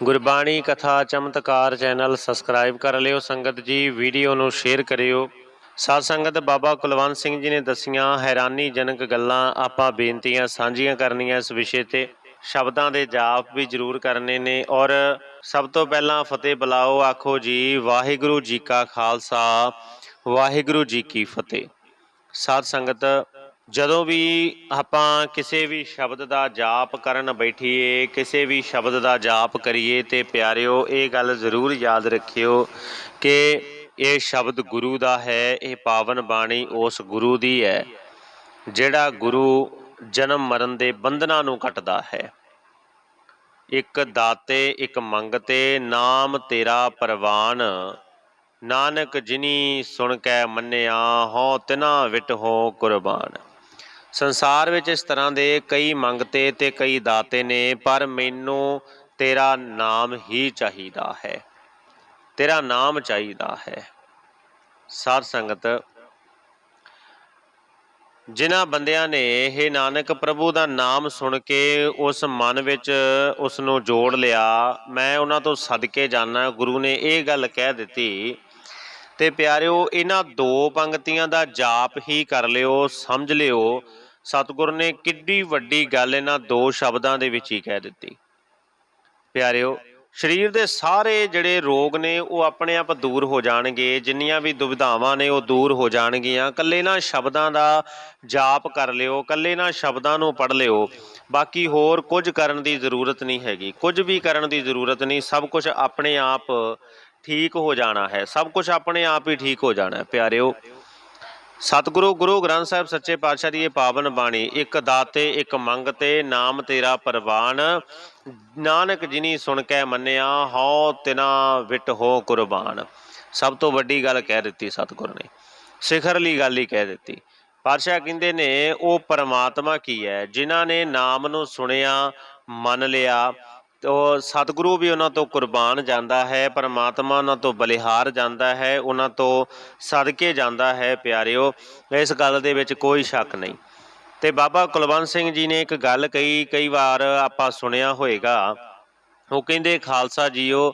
ਗੁਰਬਾਣੀ ਕਥਾ ਚਮਤਕਾਰ channel subscribe ਕਰ ਲਿਓ, ਸੰਗਤ ਜੀ, ਵੀਡੀਓ ਨੂੰ ਸ਼ੇਅਰ ਕਰਿਓ। ਸਾਧ ਸੰਗਤ ਬਾਬਾ ਕੁਲਵੰਤ ਸਿੰਘ ਜੀ ਨੇ ਦਸੀਆਂ ਹੈਰਾਨੀਜਨਕ ਗੱਲਾਂ ਆਪਾਂ ਬੇਨਤੀਆਂ ਸਾਂਝੀਆਂ ਕਰਨੀਆਂ ਇਸ ਵਿਸ਼ੇ ਤੇ। ਸ਼ਬਦਾਂ ਦੇ ਜਾਪ ਵੀ ਜ਼ਰੂਰ ਕਰਨੇ ਨੇ ਔਰ ਸਭ ਤੋਂ ਪਹਿਲਾਂ ਫਤਿਹ ਬੁਲਾਓ, ਆਖੋ ਜੀ, ਵਾਹਿਗੁਰੂ ਜੀ ਕਾ ਖਾਲਸਾ, ਵਾਹਿਗੁਰੂ ਜੀ ਕੀ ਫਤਿਹ। ਸਾਧ ਸੰਗਤ ਜਦੋਂ ਵੀ ਆਪਾਂ ਕਿਸੇ ਵੀ ਸ਼ਬਦ ਦਾ ਜਾਪ ਕਰਨ ਬੈਠੀਏ, ਕਿਸੇ ਵੀ ਸ਼ਬਦ ਦਾ ਜਾਪ ਕਰੀਏ ਤੇ ਪਿਆਰਿਓ, ਇਹ ਗੱਲ ਜ਼ਰੂਰ ਯਾਦ ਰੱਖਿਓ ਕਿ ਇਹ ਸ਼ਬਦ ਗੁਰੂ ਦਾ ਹੈ, ਇਹ ਪਾਵਨ ਬਾਣੀ ਉਸ ਗੁਰੂ ਦੀ ਹੈ, ਜਿਹੜਾ ਗੁਰੂ ਜਨਮ ਮਰਨ ਦੇ ਬੰਧਨਾਂ ਨੂੰ ਕੱਟਦਾ ਹੈ। ਇੱਕ ਦਾਤੇ, ਇੱਕ ਮੰਗਤੇ, ਨਾਮ ਤੇਰਾ ਪਰਵਾਨ, ਨਾਨਕ ਜਿਨੀ ਸੁਣ ਕੇ ਮੰਨਿਆ, ਹਉ ਤਿਨਾ ਵਿਟ ਹੋ ਕੁਰਬਾਨ। ਸੰਸਾਰ ਵਿੱਚ ਇਸ ਤਰ੍ਹਾਂ ਦੇ ਕਈ ਮੰਗਤੇ ਤੇ ਕਈ ਦਾਤੇ ਨੇ, ਪਰ ਮੈਨੂੰ ਤੇਰਾ ਨਾਮ ਹੀ ਚਾਹੀਦਾ ਹੈ। ਤੇਰਾ ਨਾਮ ਚਾਹੀਦਾ ਹੈ। ਸਾਧ ਸੰਗਤ, ਜਿਨ੍ਹਾਂ ਬੰਦਿਆਂ ਨੇ ਇਹ ਨਾਨਕ ਪ੍ਰਭੂ ਦਾ ਨਾਮ ਸੁਣ ਕੇ ਉਸ ਮਨ ਵਿੱਚ ਉਸ ਨੂੰ ਜੋੜ ਲਿਆ, ਮੈਂ ਉਹਨਾਂ ਤੋਂ ਸਦਕੇ ਜਾਣਾ ਗੁਰੂ ਨੇ ਇਹ ਗੱਲ ਕਹਿ ਦਿੱਤੀ, ਤੇ ਪਿਆਰਿਓ, ਇਹਨਾਂ ਦੋ ਪੰਕਤੀਆਂ ਦਾ ਜਾਪ ਹੀ ਕਰ ਲਿਓ, ਸਮਝ ਲਿਓ ਸਤਿਗੁਰ ਨੇ ਕਿੱਡੀ ਵੱਡੀ ਗੱਲ ਇਹਨਾਂ ਦੋ ਸ਼ਬਦਾਂ ਦੇ ਵਿੱਚ ਹੀ ਕਹਿ ਦਿੱਤੀ। ਪਿਆਰਿਓ, ਸਰੀਰ ਦੇ ਸਾਰੇ ਜਿਹੜੇ ਰੋਗ ਨੇ, ਉਹ ਆਪਣੇ ਆਪ ਦੂਰ ਹੋ ਜਾਣਗੇ। ਜਿੰਨੀਆਂ ਵੀ ਦੁਵਿਧਾਵਾਂ ਨੇ, ਉਹ ਦੂਰ ਹੋ ਜਾਣਗੀਆਂ। ਕੱਲੇ ਨਾ ਸ਼ਬਦਾਂ ਦਾ ਜਾਪ ਕਰ ਲਿਓ ਕੱਲੇ ਨਾ ਸ਼ਬਦਾਂ ਨੂੰ ਪੜ੍ਹ ਲਿਓ। ਬਾਕੀ ਹੋਰ ਕੁਝ ਕਰਨ ਦੀ ਜ਼ਰੂਰਤ ਨਹੀਂ ਹੈਗੀ। ਕੁਝ ਵੀ ਕਰਨ ਦੀ ਜ਼ਰੂਰਤ ਨਹੀਂ। ਸਭ ਕੁਝ ਆਪਣੇ ਆਪ ਠੀਕ ਹੋ ਜਾਣਾ ਹੈ। ਸਭ ਕੁਝ ਆਪਣੇ ਆਪ ਹੀ ਠੀਕ ਹੋ ਜਾਣਾ ਹੈ। ਪਿਆਰਿਓ ਸਤਿਗੁਰੂ ਗੁਰੂ ਗ੍ਰੰਥ ਸਾਹਿਬ ਸੱਚੇ ਪਾਤਸ਼ਾਹ ਦੀ ਇਹ ਪਾਵਨ ਬਾਣੀ, ਇੱਕ ਦਾਤੇ, ਇੱਕ ਮੰਗ ਤੇ, ਨਾਮ ਤੇਰਾ ਪਰਵਾਨ। ਨਾਨਕ ਜਿਨੀ ਸੁਣ ਕੇ ਮੰਨਿਆ, ਹਉ ਤਿਨਾ ਵਿਟ ਹੋ ਕੁਰਬਾਨ। ਸਭ ਤੋਂ ਵੱਡੀ ਗੱਲ ਕਹਿ ਦਿੱਤੀ ਸਤਿਗੁਰ ਨੇ। ਸਿਖਰਲੀ ਗੱਲ ਹੀ ਕਹਿ ਦਿੱਤੀ। ਪਾਤਸ਼ਾਹ ਕਹਿੰਦੇ ਨੇ, ਉਹ ਪਰਮਾਤਮਾ ਕੀ ਹੈ, ਜਿਨ੍ਹਾਂ ਨੇ ਨਾਮ ਨੂੰ ਸੁਣਿਆ, ਮੰਨ ਲਿਆ ਉਹ ਸਤਿਗੁਰੂ ਵੀ ਉਹਨਾਂ ਤੋਂ ਕੁਰਬਾਨ ਜਾਂਦਾ ਹੈ, ਪਰਮਾਤਮਾ ਉਹਨਾਂ ਤੋਂ ਬਲਿਹਾਰ ਜਾਂਦਾ ਹੈ, ਉਹਨਾਂ ਤੋਂ ਸਦਕੇ ਜਾਂਦਾ ਹੈ, ਪਿਆਰਿਓ, ਇਸ ਗੱਲ ਦੇ ਵਿੱਚ ਕੋਈ ਸ਼ੱਕ ਨਹੀਂ। ਤੇ ਬਾਬਾ ਕੁਲਵੰਤ ਸਿੰਘ ਜੀ ਨੇ ਇੱਕ ਗੱਲ ਕਹੀ, ਕਈ ਵਾਰ ਆਪਾਂ ਸੁਣਿਆ ਹੋਵੇਗਾ ਉਹ ਕਹਿੰਦੇ, ਖਾਲਸਾ ਜੀਓ,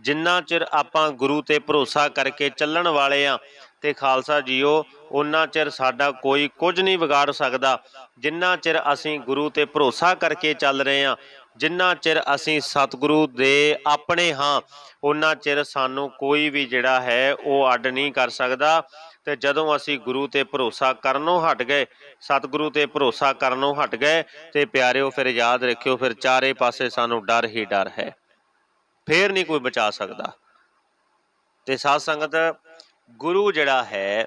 ਜਿੰਨਾ ਚਿਰ ਆਪਾਂ ਗੁਰੂ ਤੇ ਭਰੋਸਾ ਕਰਕੇ ਚੱਲਣ ਵਾਲੇ ਆ ਤੇ ਖਾਲਸਾ ਜੀਓ ਉਹਨਾਂ ਚਿਰ ਸਾਡਾ ਕੋਈ ਕੁਝ ਨਹੀਂ ਵਿਗਾੜ ਸਕਦਾ। ਜਿੰਨਾ ਚਿਰ ਅਸੀਂ ਗੁਰੂ ਤੇ ਭਰੋਸਾ ਕਰਕੇ ਚੱਲ ਰਹੇ ਆ ਜਿੰਨਾ ਚਿਰ ਅਸੀਂ ਸਤਿਗੁਰੂ ਦੇ ਆਪਣੇ ਹਾਂ ਉਹਨਾਂ ਚਿਰ ਸਾਨੂੰ ਕੋਈ ਵੀ ਜਿਹੜਾ ਹੈ, ਉਹ ਅੱਡ ਨਹੀਂ ਕਰ ਸਕਦਾ। ਤੇ ਜਦੋਂ ਅਸੀਂ ਗੁਰੂ ਤੇ ਭਰੋਸਾ ਕਰਨੋਂ ਹਟ ਗਏ, ਸਤਿਗੁਰੂ ਤੇ ਭਰੋਸਾ ਕਰਨੋਂ ਹਟ ਗਏ, ਤੇ ਪਿਆਰਿਓ ਫਿਰ ਯਾਦ ਰੱਖਿਓ, ਫਿਰ ਚਾਰੇ ਪਾਸੇ ਸਾਨੂੰ ਡਰ ਹੀ ਡਰ ਹੈ। ਫੇਰ ਨਹੀਂ ਕੋਈ ਬਚਾ ਸਕਦਾ। ਤੇ ਸਾਧ ਸੰਗਤ, ਗੁਰੂ ਜਿਹੜਾ ਹੈ,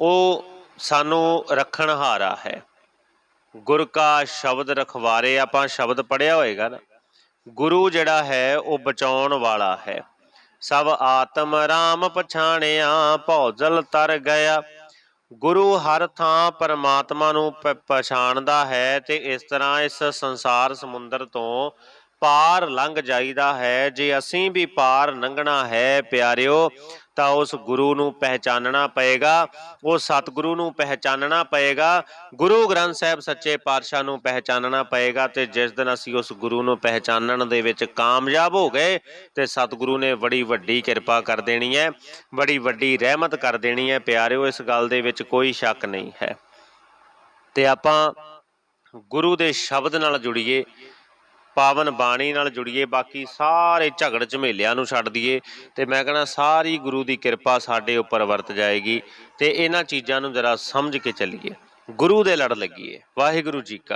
ਉਹ ਸਾਨੂੰ ਰੱਖਣ ਹਾਰਾ ਹੈ। ਗੁਰ ਕਾ ਸ਼ਬਦ ਰਖਵਾਰੇ, ਆਪਾਂ ਸ਼ਬਦ ਪੜਿਆ ਹੋਏਗਾ ਨਾ। ਗੁਰੂ ਜਿਹੜਾ ਹੈ, ਉਹ ਬਚਾਉਣ ਵਾਲਾ ਹੈ। ਸਭ ਆਤਮ ਰਾਮ ਪਛਾਣਿਆ, ਭੌਜਲ ਤਰ ਗਿਆ। ਗੁਰੂ ਹਰ ਥਾਂ ਪਰਮਾਤਮਾ ਨੂੰ ਪਛਾਣਦਾ ਹੈ ਤੇ ਇਸ ਤਰ੍ਹਾਂ ਇਸ ਸੰਸਾਰ ਸਮੁੰਦਰ ਤੋਂ ਪਾਰ ਲੰਘ ਜਾਈਦਾ ਹੈ। ਜੇ ਅਸੀਂ ਵੀ ਪਾਰ ਲੰਘਣਾ ਹੈ ਪਿਆਰਿਓ, ਤਾਂ ਉਸ ਗੁਰੂ ਨੂੰ ਪਹਿਚਾਨਣਾ ਪਏਗਾ। ਉਹ ਸਤਿਗੁਰੂ ਨੂੰ ਪਹਿਚਾਨਣਾ ਪਏਗਾ। ਗੁਰੂ ਗ੍ਰੰਥ ਸਾਹਿਬ ਸੱਚੇ ਪਾਤਸ਼ਾਹ ਨੂੰ ਪਹਿਚਾਨਣਾ ਪਏਗਾ ਤੇ ਜਿਸ ਦਿਨ ਅਸੀਂ ਉਸ ਗੁਰੂ ਨੂੰ ਪਹਿਚਾਨਣ ਦੇ ਵਿੱਚ ਕਾਮਯਾਬ ਹੋ ਗਏ, ਤੇ ਸਤਿਗੁਰੂ ਨੇ ਬੜੀ ਵੱਡੀ ਕਿਰਪਾ ਕਰ ਦੇਣੀ ਹੈ, ਬੜੀ ਵੱਡੀ ਰਹਿਮਤ ਕਰ ਦੇਣੀ ਹੈ। ਪਿਆਰਿਓ, ਇਸ ਗੱਲ ਦੇ ਵਿੱਚ ਕੋਈ ਸ਼ੱਕ ਨਹੀਂ ਹੈ। ਤੇ ਆਪਾਂ ਗੁਰੂ ਦੇ ਸ਼ਬਦ ਨਾਲ ਜੁੜੀਏ। ਪਾਵਨ ਬਾਣੀ ਨਾਲ ਜੁੜੀਏ, ਬਾਕੀ ਸਾਰੇ ਝਗੜ ਝਮੇਲਿਆਂ ਨੂੰ ਛੱਡ ਦਈਏ। ਤੇ ਮੈਂ ਕਹਿੰਦਾ, ਸਾਰੀ ਗੁਰੂ ਦੀ ਕਿਰਪਾ ਸਾਡੇ ਉੱਪਰ ਵਰਤ ਜਾਏਗੀ। ਤੇ ਇਹਨਾਂ ਚੀਜ਼ਾਂ ਨੂੰ ਜਰਾ ਸਮਝ ਕੇ ਚੱਲੀਏ। ਗੁਰੂ ਦੇ ਲੜ ਲੱਗੀਏ। ਵਾਹਿਗੁਰੂ ਜੀ ਕਾ